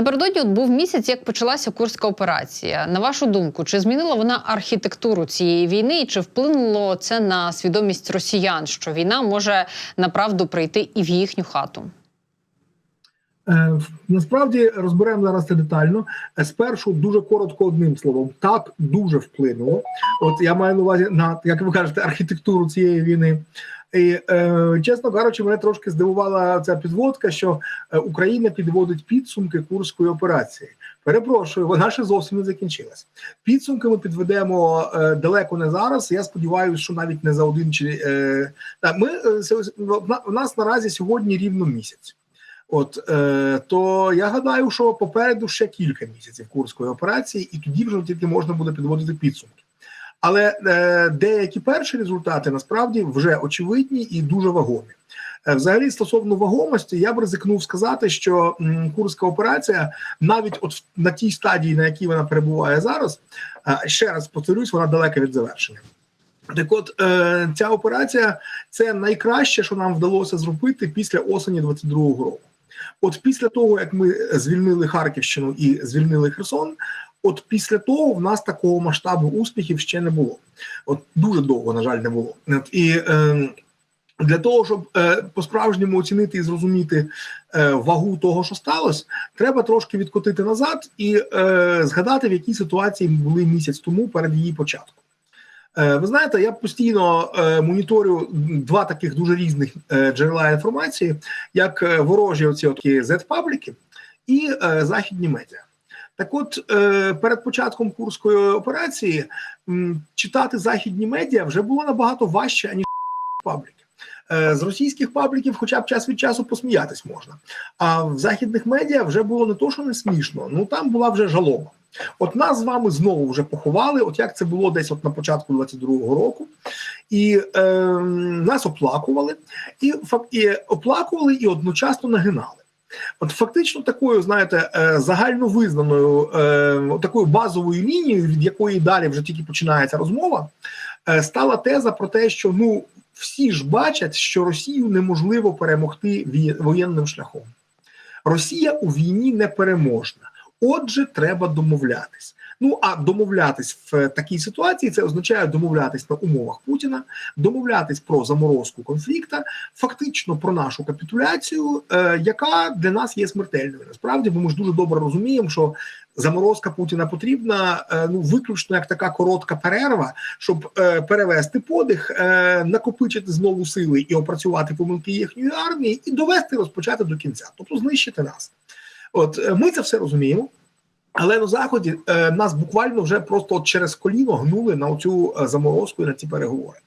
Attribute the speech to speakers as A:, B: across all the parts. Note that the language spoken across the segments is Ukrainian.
A: Напередодні от був місяць, як почалася курська операція. На вашу думку, чи змінила вона архітектуру цієї війни, і чи вплинуло це на свідомість росіян, що війна може направду прийти і в їхню хату?
B: Е, Насправді розберемо зараз це детально. Е, Спершу дуже коротко одним словом. Так дуже вплинуло. От я маю на увазі на як ви кажете, архітектуру цієї війни. І е, чесно кажучи, мене трошки здивувала ця підводка, що е, Україна підводить підсумки курської операції. Перепрошую, вона ще зовсім не закінчилась. Підсумки ми підведемо е, далеко не зараз. Я сподіваюся, що навіть не за один чи е, та, ми е, в нас наразі сьогодні рівно місяць. От е, то я гадаю, що попереду ще кілька місяців курської операції, і тоді вже тільки можна буде підводити підсумки. Але е, деякі перші результати насправді вже очевидні і дуже вагомі. Е, Взагалі, стосовно вагомості, я б ризикнув сказати, що курська операція, навіть от на тій стадії, на якій вона перебуває зараз, е, ще раз повторюсь, вона далека від завершення. Так от ця операція це найкраще, що нам вдалося зробити після осені 22-го року. От після того, як ми звільнили Харківщину і звільнили Херсон, от після того в нас такого масштабу успіхів ще не було. От дуже довго, на жаль, не було. От, і е, для того, щоб е, по-справжньому оцінити і зрозуміти е, вагу того, що сталося, треба трошки відкотити назад і е, згадати, в якій ситуації ми були місяць тому перед її початком. Е, Ви знаєте, я постійно е, моніторю два таких дуже різних е, джерела інформації, як ворожі оці от Z-пабліки і західні медіа. Так, от перед початком курської операції читати західні медіа вже було набагато важче аніж пабліки. З російських пабліків, хоча б час від часу посміятись можна. А в західних медіа вже було не то, що не смішно, ну там була вже жалоба. От нас з вами знову вже поховали, от як це було десь от на початку 22-го року, і е, нас оплакували, і, і оплакували і одночасно нагинали. От фактично такою, знаєте, е, загальновизнаною е, такою базовою лінією, від якої далі вже тільки починається розмова, е, стала теза про те, що ну всі ж бачать, що Росію неможливо перемогти воєнним шляхом. Росія у війні не переможна. Отже, треба домовлятись. Ну а домовлятись в такій ситуації це означає домовлятись на умовах Путіна, домовлятись про заморозку конфлікта, фактично про нашу капітуляцію, е, яка для нас є смертельною. Насправді, бо ми ж дуже добре розуміємо, що заморозка Путіна потрібна е, ну виключно як така коротка перерва, щоб е, перевести подих, е, накопичити знову сили і опрацювати помилки їхньої армії, і довести розпочати до кінця, тобто знищити нас. От е, ми це все розуміємо. Але на заході е, нас буквально вже просто через коліно гнули на цю заморозку і на ці переговори.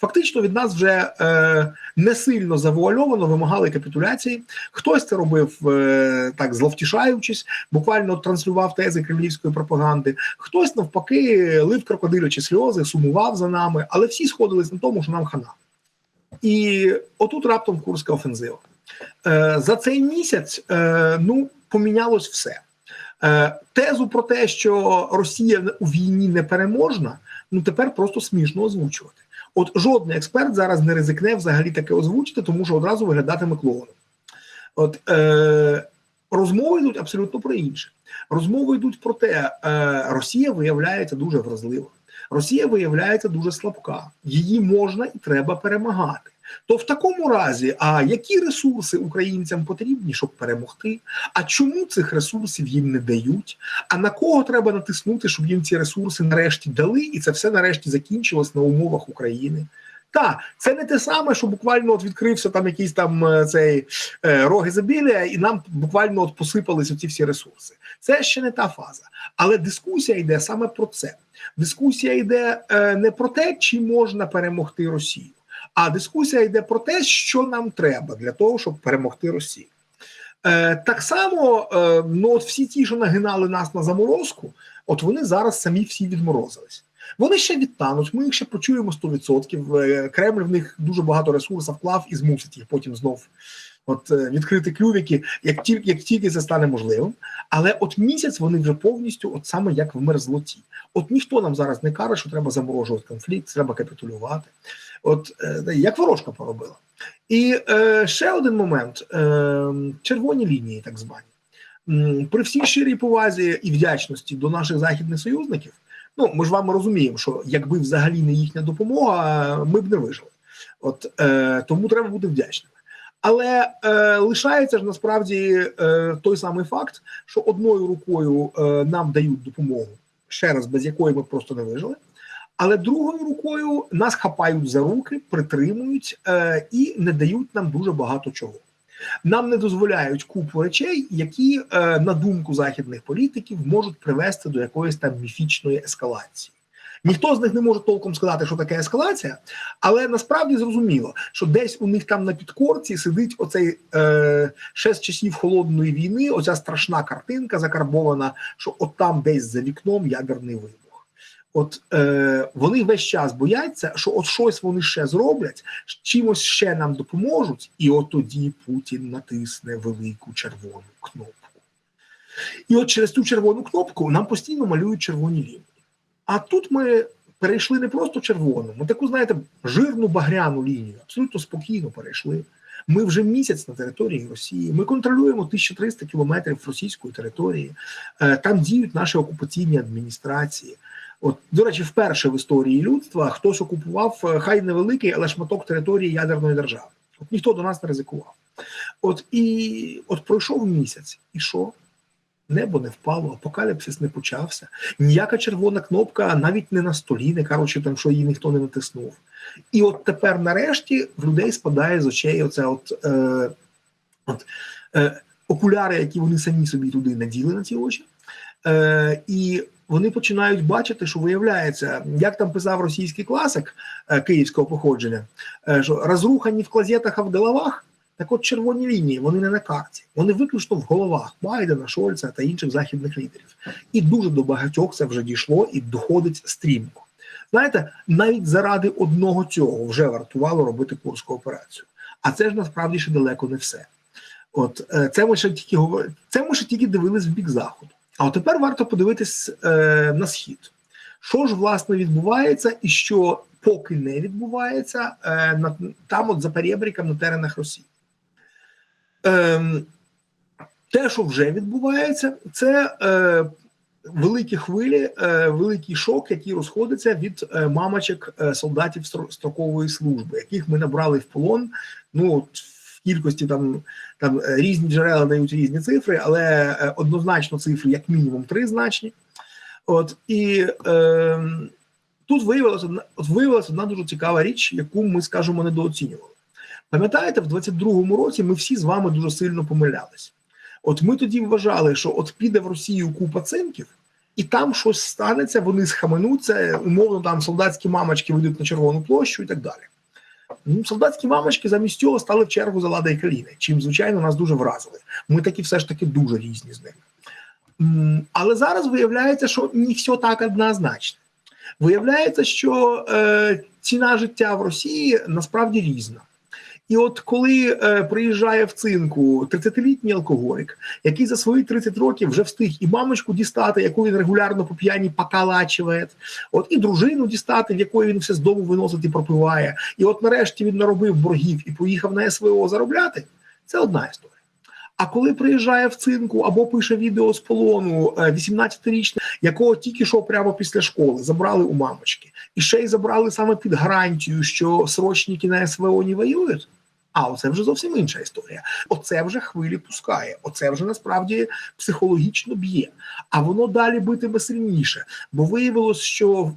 B: Фактично від нас вже е, не сильно завуальовано вимагали капітуляції. Хтось це робив е, так, зловтішаючись, буквально транслював тези кремлівської пропаганди. Хтось навпаки лив крокодилячі сльози, сумував за нами, але всі сходились на тому, що нам хана. І отут раптом курська офензива. Е, за цей місяць е, ну помінялось все. Е, Тезу про те, що Росія у війні не переможна, ну тепер просто смішно озвучувати. От жодний експерт зараз не ризикне взагалі таке озвучити, тому що одразу виглядатиме клоуном. От е, розмови йдуть абсолютно про інше. Розмови йдуть про те, е, Росія виявляється дуже вразлива. Росія виявляється дуже слабка. Її можна і треба перемагати. То в такому разі, а які ресурси українцям потрібні, щоб перемогти? А чому цих ресурсів їм не дають? А на кого треба натиснути, щоб їм ці ресурси нарешті дали, і це все нарешті закінчилось на умовах України? Так, це не те саме, що буквально от відкрився там якийсь там е, цей е, рог ізобілія, і нам буквально от посипались оці всі ресурси. Це ще не та фаза. Але дискусія йде саме про це. Дискусія йде е, не про те, чи можна перемогти Росію. А дискусія йде про те, що нам треба для того, щоб перемогти Росію. Е, так само, е, ну от всі ті, що нагинали нас на заморозку, от вони зараз самі всі відморозились. Вони ще відтануть, ми їх ще почуємо 100%. Е, Кремль в них дуже багато ресурсів вклав і змусить їх потім знов от, е, відкрити клювики, як тільки, як тільки це стане можливим. Але от місяць вони вже повністю, от саме як в мерзлоті. От ніхто нам зараз не каже, що треба заморожувати конфлікт, треба капітулювати. От е, як ворожка поробила. І е, ще один момент: е, червоні лінії, так звані. при всій щирій повазі і вдячності до наших західних союзників. Ну, ми ж вами розуміємо, що якби взагалі не їхня допомога, ми б не вижили. От е, тому треба бути вдячними. Але е, лишається ж насправді е, той самий факт, що одною рукою е, нам дають допомогу, ще раз, без якої ми просто не вижили. Але другою рукою нас хапають за руки, притримують е, і не дають нам дуже багато чого. Нам не дозволяють купу речей, які, е, на думку західних політиків, можуть привести до якоїсь там міфічної ескалації. Ніхто з них не може толком сказати, що таке ескалація, але насправді зрозуміло, що десь у них там на підкорці сидить оцей е, ще з часів холодної війни, оця страшна картинка закарбована, що от там десь за вікном ядерний вибух. От е, вони весь час бояться, що от щось вони ще зроблять, чимось ще нам допоможуть, і от тоді Путін натисне велику червону кнопку. І от через цю червону кнопку нам постійно малюють червоні лінії. А тут ми перейшли не просто червону, ми таку, знаєте, жирну багряну лінію, абсолютно спокійно перейшли. Ми вже місяць на території Росії. Ми контролюємо 1300 кілометрів російської території. Е, Там діють наші окупаційні адміністрації. От, до речі, вперше в історії людства хтось окупував е, хай невеликий, але шматок території ядерної держави. От ніхто до нас не ризикував. От і от пройшов місяць, і що? Небо не впало, апокаліпсис не почався. Ніяка червона кнопка навіть не на столі, не кажучи там, що її ніхто не натиснув. І от тепер, нарешті, в людей спадає з очей оце от, е, от е, окуляри, які вони самі собі туди наділи на ці очі. Е, і вони починають бачити, що виявляється, як там писав російський класик е, київського походження, е, що розрухані в клозетах, а в головах. Так от червоні лінії, вони не на карті, вони виключно в головах Байдена, Шольца та інших західних лідерів. І дуже до багатьох це вже дійшло і доходить стрімко. Знаєте, навіть заради одного цього вже вартувало робити курську операцію. А це ж насправді ще далеко не все. От е, це ми ще тільки говор... це ми ще тільки дивились в бік заходу. А от тепер варто подивитись е, на схід. Що ж власне відбувається, і що поки не відбувається е, на, там, от за перебріком на теренах Росії. Ем, те, що вже відбувається, це е, великі хвилі, е, великий шок, який розходиться від е, мамочок е, солдатів строкової служби, яких ми набрали в полон. Ну в кількості там, там е, різні джерела дають різні цифри, але е, однозначно цифри, як мінімум, тризначні. От і е, тут виявилася одна- виявилася одна дуже цікава річ, яку ми скажімо недооцінювали. Пам'ятаєте, в 22-му році ми всі з вами дуже сильно помилялись. От ми тоді вважали, що от піде в Росію купа цинків, і там щось станеться, вони схаменуться, умовно там солдатські мамочки вийдуть на Червону площу і так далі. Ну, солдатські мамочки замість цього стали в чергу за Лада і Каліни, чим, звичайно, нас дуже вразили. Ми такі все ж таки дуже різні з ними. Але зараз виявляється, що не все так однозначно. Виявляється, що е, ціна життя в Росії насправді різна. І от коли е, приїжджає в цинку 30-літній алкоголік, який за свої 30 років вже встиг і мамочку дістати, яку він регулярно по п'яні покалачує, от і дружину дістати, в якої він все з дому виносить і пропиває. І от нарешті він наробив боргів і поїхав на СВО заробляти. Це одна історія. А коли приїжджає в цинку або пише відео з полону е, 18-річний, якого тільки що прямо після школи забрали у мамочки, і ще й забрали саме під гарантію, що срочники на СВО не воюють. А оце вже зовсім інша історія. Оце вже хвилі пускає. Оце вже насправді психологічно б'є. А воно далі битиме сильніше, бо виявилось, що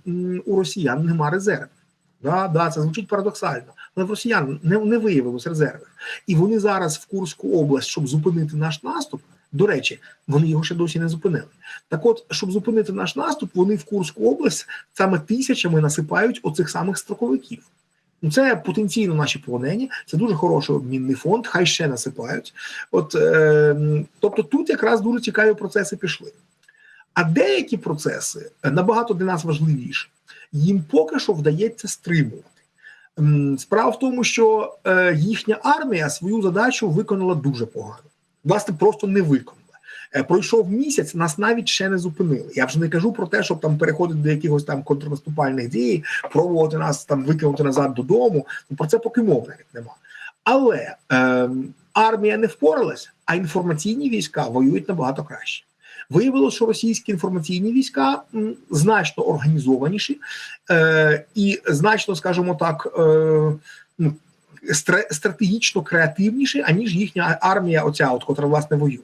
B: у росіян нема резервів. Да, да, це звучить парадоксально, але в росіян не, не виявилось резервів. І вони зараз в Курську область, щоб зупинити наш наступ. До речі, вони його ще досі не зупинили. Так, от, щоб зупинити наш наступ, вони в Курську область саме тисячами насипають оцих самих строковиків. Ну, це потенційно наші полонені, це дуже хороший обмінний фонд, хай ще насипають. От, е, тобто тут якраз дуже цікаві процеси пішли. А деякі процеси набагато для нас важливіші, їм поки що вдається стримувати. Справа в тому, що е, їхня армія свою задачу виконала дуже погано. Власне, просто не виконала. Е, Пройшов місяць, нас навіть ще не зупинили. Я вже не кажу про те, щоб там переходити до якихось там контрнаступальних дій, пробувати нас там викинути назад додому. Ну, про це поки мов навіть нема. Але е, армія не впоралась, а інформаційні війська воюють набагато краще. Виявилося, що російські інформаційні війська м, значно організованіші е, і значно, скажімо так, е, ну, стра- стратегічно креативніші, аніж їхня армія, оця, от, котра власне воює.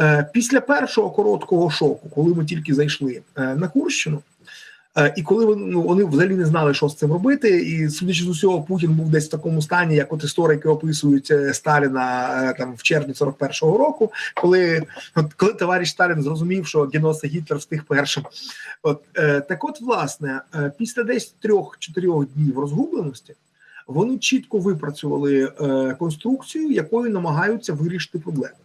B: Е, після першого короткого шоку, коли ми тільки зайшли е, на Курщину, е, і коли ну, вони взагалі не знали, що з цим робити, і судячи з усього, Путін був десь в такому стані, як от історики описують Сталіна там в червні 41-го року, коли, от, коли товариш Сталін зрозумів, що Геноса Гітлер встиг першим. От так, от, власне, після десь трьох-чотирьох днів розгубленості. Вони чітко випрацювали е, конструкцію, якою намагаються вирішити проблему.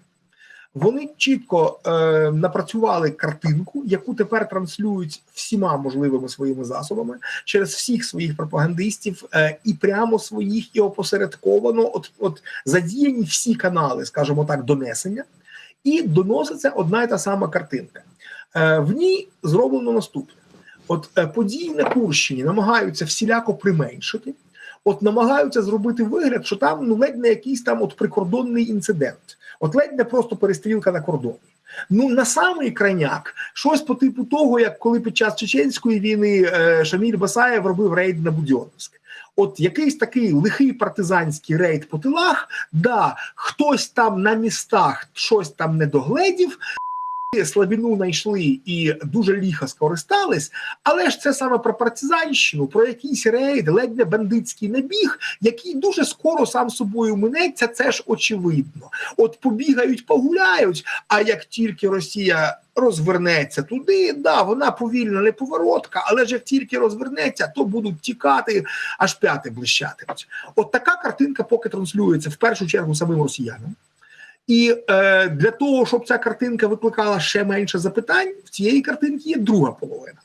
B: Вони чітко е, напрацювали картинку, яку тепер транслюють всіма можливими своїми засобами через всіх своїх пропагандистів, е, і прямо своїх, і опосередковано, от, от задіяні всі канали, скажімо так, донесення, і доноситься одна і та сама картинка. Е, в ній зроблено наступне: от е, події на Курщині намагаються всіляко применшити. От намагаються зробити вигляд, що там ну ледь не якийсь там от прикордонний інцидент, от ледь не просто перестрілка на кордоні. Ну на самий крайняк, щось по типу того, як коли під час чеченської війни е, Шаміль Басаєв робив рейд на Будьонськ. От якийсь такий лихий партизанський рейд по тилах, да, хтось там на містах щось там не догледів, слабіну знайшли і дуже ліха скористались, але ж це саме про партизанщину, про якийсь рейд, ледь не бандитський набіг, який дуже скоро сам собою минеться. Це ж очевидно. От побігають, погуляють. А як тільки Росія розвернеться туди, да, вона повільна, неповоротка, але ж як тільки розвернеться, то будуть тікати, аж п'яти блищатимуть. От така картинка поки транслюється в першу чергу самим росіянам. І е, для того, щоб ця картинка викликала ще менше запитань, в цієї картинки є друга половина.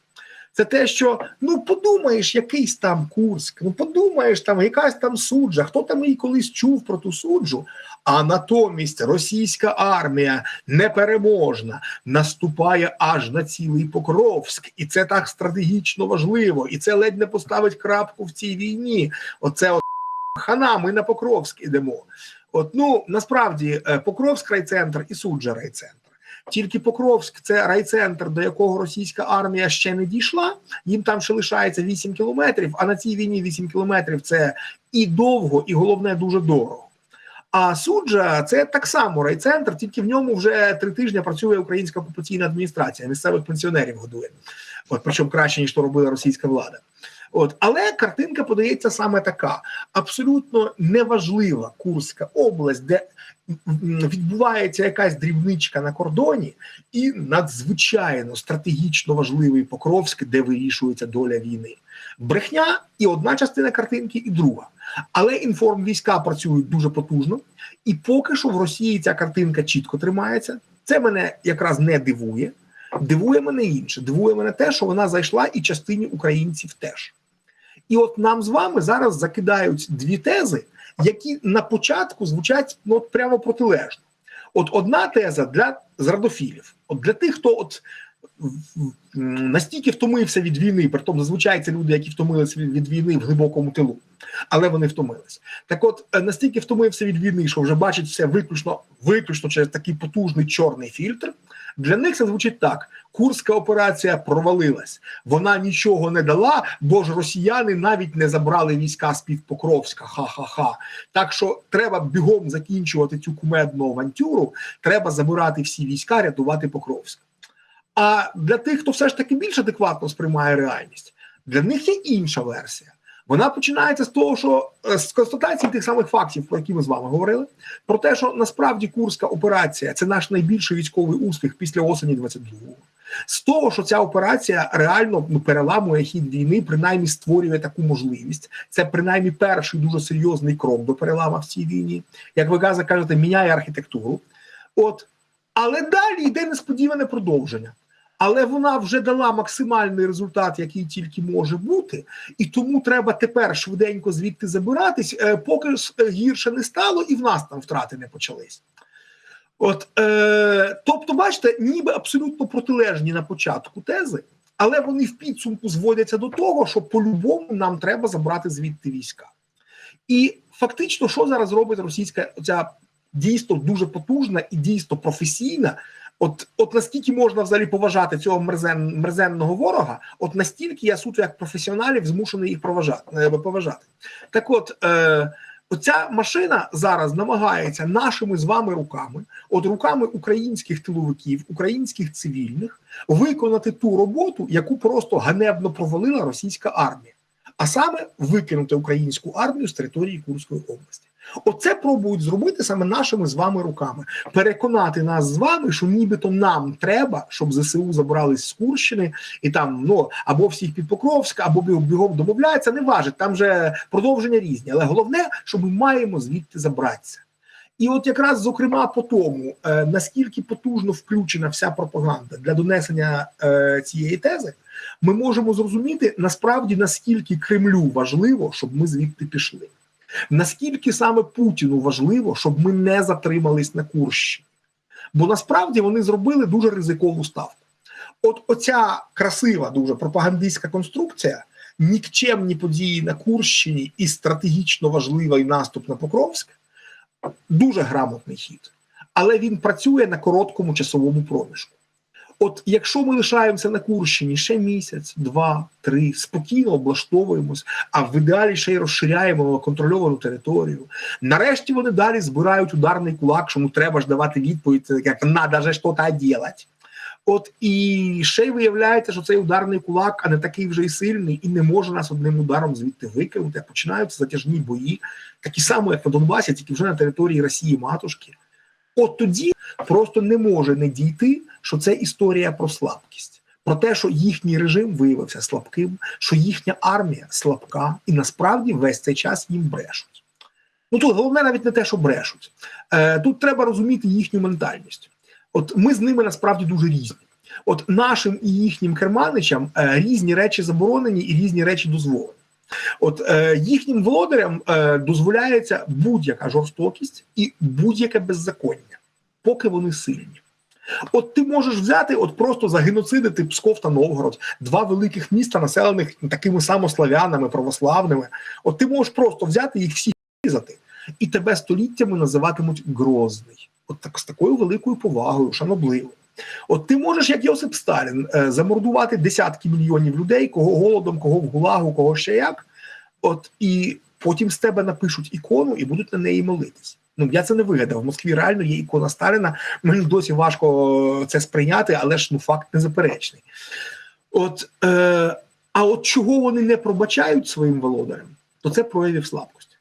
B: Це те, що ну подумаєш, якийсь там Курськ, ну подумаєш, там якась там суджа, хто там її колись чув про ту суджу. А натомість російська армія непереможна наступає аж на цілий Покровськ, і це так стратегічно важливо, і це ледь не поставить крапку в цій війні. Оце от хана, ми на Покровськ ідемо. От ну насправді е, Покровськ райцентр і суджа райцентр. Тільки Покровськ це райцентр, до якого російська армія ще не дійшла. Їм там ще лишається 8 кілометрів. А на цій війні 8 кілометрів це і довго, і головне дуже дорого. А суджа це так само райцентр, тільки в ньому вже три тижні працює українська окупаційна адміністрація, місцевих пенсіонерів годує. От причому краще ніж то робила російська влада. От, але картинка подається саме така: абсолютно неважлива Курська область, де відбувається якась дрібничка на кордоні, і надзвичайно стратегічно важливий Покровськ, де вирішується доля війни. Брехня і одна частина картинки, і друга. Але інформвійська працюють дуже потужно, і поки що в Росії ця картинка чітко тримається. Це мене якраз не дивує. Дивує мене інше. Дивує мене те, що вона зайшла і частині українців теж. І от нам з вами зараз закидають дві тези, які на початку звучать ну, прямо протилежно. От одна теза для зрадофілів, от для тих, хто от настільки втомився від війни, притом зазвичай це люди, які втомилися від, від війни в глибокому тилу, але вони втомились. Так, от е, настільки втомився від війни, що вже бачить все виключно, виключно через такий потужний чорний фільтр. Для них це звучить так: Курська операція провалилась. Вона нічого не дала, бо ж росіяни навіть не забрали війська з під Покровська. Ха-ха-ха. Так що треба бігом закінчувати цю кумедну авантюру. Треба забирати всі війська, рятувати Покровськ. А для тих, хто все ж таки більш адекватно сприймає реальність, для них є інша версія. Вона починається з того, що е, з констатації тих самих фактів, про які ми з вами говорили, про те, що насправді Курська операція це наш найбільший військовий успіх після осені 22-го. З того, що ця операція реально ну, переламує хід війни, принаймні створює таку можливість. Це принаймні перший дуже серйозний крок до перелама в цій війні. Як ви каза- кажете, міняє архітектуру. От, але далі йде несподіване продовження. Але вона вже дала максимальний результат, який тільки може бути, і тому треба тепер швиденько звідти забиратись, е, поки е, гірше не стало, і в нас там втрати не почались. От, е, тобто, бачите, ніби абсолютно протилежні на початку тези, але вони в підсумку зводяться до того, що по-любому нам треба забрати звідти війська. І фактично, що зараз робить російська ця дійсно дуже потужна і дійсно професійна. От, от наскільки можна взагалі поважати цього мерзен, мерзенного ворога, от настільки я суто як професіоналів змушений їх проважати, е, поважати. Так от, е, оця машина зараз намагається нашими з вами руками, от руками українських тиловиків, українських цивільних, виконати ту роботу, яку просто ганебно провалила російська армія, а саме викинути українську армію з території Курської області. Оце пробують зробити саме нашими з вами руками, переконати нас з вами, що нібито нам треба, щоб ЗСУ забрались з Курщини і там ну або всіх під Покровська, або бігом домовляються. Не важить, там же продовження різні. Але головне, що ми маємо звідти забратися. І от якраз зокрема по тому, е, наскільки потужно включена вся пропаганда для донесення е, цієї тези, ми можемо зрозуміти насправді наскільки Кремлю важливо, щоб ми звідти пішли. Наскільки саме Путіну важливо, щоб ми не затримались на Курщині? Бо насправді вони зробили дуже ризикову ставку. От оця красива, дуже пропагандистська конструкція, нікчемні події на Курщині і стратегічно важливий наступ на Покровськ дуже грамотний хід, але він працює на короткому часовому проміжку. От якщо ми лишаємося на Курщині ще місяць, два, три, спокійно облаштовуємось, а в ідеалі ще й розширяємо контрольовану територію. Нарешті вони далі збирають ударний кулак, що ну треба ж давати відповідь, як надо же щось робити. От і ще й виявляється, що цей ударний кулак, а не такий вже й сильний, і не може нас одним ударом звідти викинути. Починаються затяжні бої, такі самі, як на Донбасі, тільки вже на території Росії матушки. От тоді просто не може не дійти, що це історія про слабкість, про те, що їхній режим виявився слабким, що їхня армія слабка, і насправді весь цей час їм брешуть. Ну тут головне навіть не те, що брешуть. Е, Тут треба розуміти їхню ментальність. От ми з ними насправді дуже різні. От нашим і їхнім керманичам е, різні речі заборонені і різні речі дозволені. От е, їхнім володарям е, дозволяється будь-яка жорстокість і будь-яке беззаконня, поки вони сильні. От ти можеш взяти, от просто загеноцидити Псков та Новгород, два великих міста, населених такими самослав'янами, православними. От ти можеш просто взяти їх всіх різати, і тебе століттями називатимуть Грозний. От так з такою великою повагою, шанобливо. От ти можеш, як Йосип Сталін, е, замордувати десятки мільйонів людей, кого голодом, кого в гулагу, кого ще як. От і потім з тебе напишуть ікону і будуть на неї молитись. Ну я це не вигадав. В Москві реально є ікона Сталіна. Мені досі важко це сприйняти, але ж ну факт незаперечний. От е, а от чого вони не пробачають своїм володарям, то це проявів слабкості.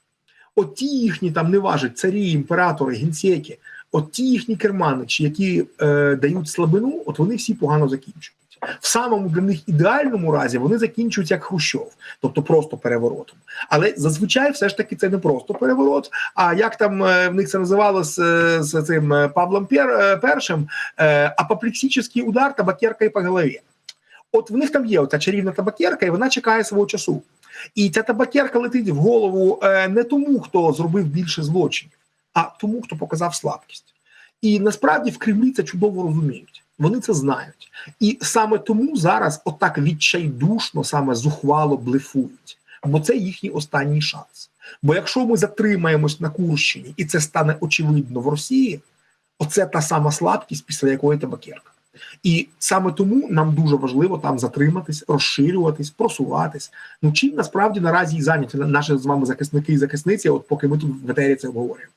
B: От ті їхні там не важать царі, імператори, генсеки, от ті їхні керманичі, які е, дають слабину, от вони всі погано закінчують. В самому для них ідеальному разі вони закінчують як Хрущов, тобто просто переворотом. Але зазвичай все ж таки це не просто переворот. А як там е, в них це називалось е, з цим е, Павлом Пер, Першим, апоплексичний удар табакеркою по голові. От в них там є оця чарівна табакерка, і вона чекає свого часу. І ця табакерка летить в голову не тому, хто зробив більше злочинів, а тому, хто показав слабкість. І насправді в Кремлі це чудово розуміють. Вони це знають. І саме тому зараз отак відчайдушно, саме зухвало блефують, бо це їхній останній шанс. Бо якщо ми затримаємось на Курщині, і це стане очевидно в Росії, оце та сама слабкість, після якої табакерка. І саме тому нам дуже важливо там затриматись, розширюватись, просуватись. Ну чим насправді наразі і зайняті наші з вами захисники і захисниці, от поки ми тут в етері це обговорюємо.